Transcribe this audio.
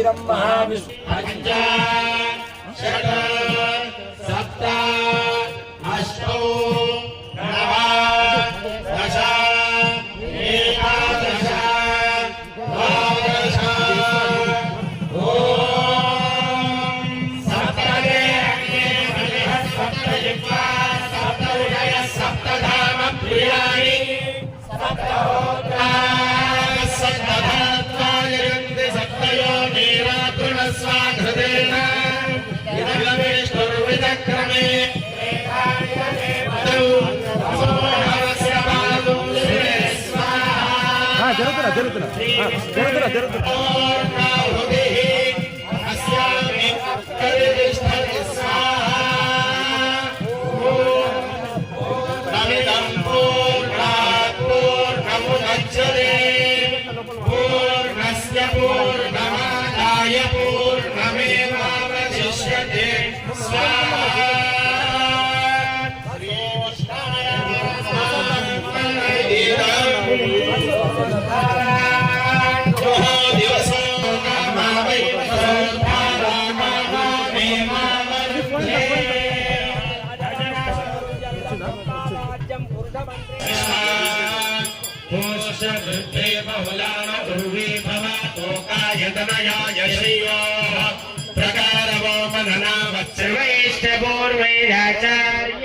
वीरं महाविष्णु सप्त अष्टौ नव दश एकादश द्वादश ॐ सप्तदे अग्ने बलिः सप्तयुक्त्वा सप्तविजयः सप्तधाम प्रिया జరుగుతున్నా జరుగుతున్నా జరుగుతున్నా జరుగుతున్నా पूर्णाहुतिः अस्यामि परितिष्ठति स्वाहा नमिदं पूर्णात् पूर्णमुदच्यते पूर्णस्य पूर्णमादाय पूर्णमेवावशिष्यते स्वाहा वृद्धे बहुलाम उर्वी भव लोकायतनयाय श्रियो। प्रकारवो मनना वत्सवैश्च पूर्वैराचार्य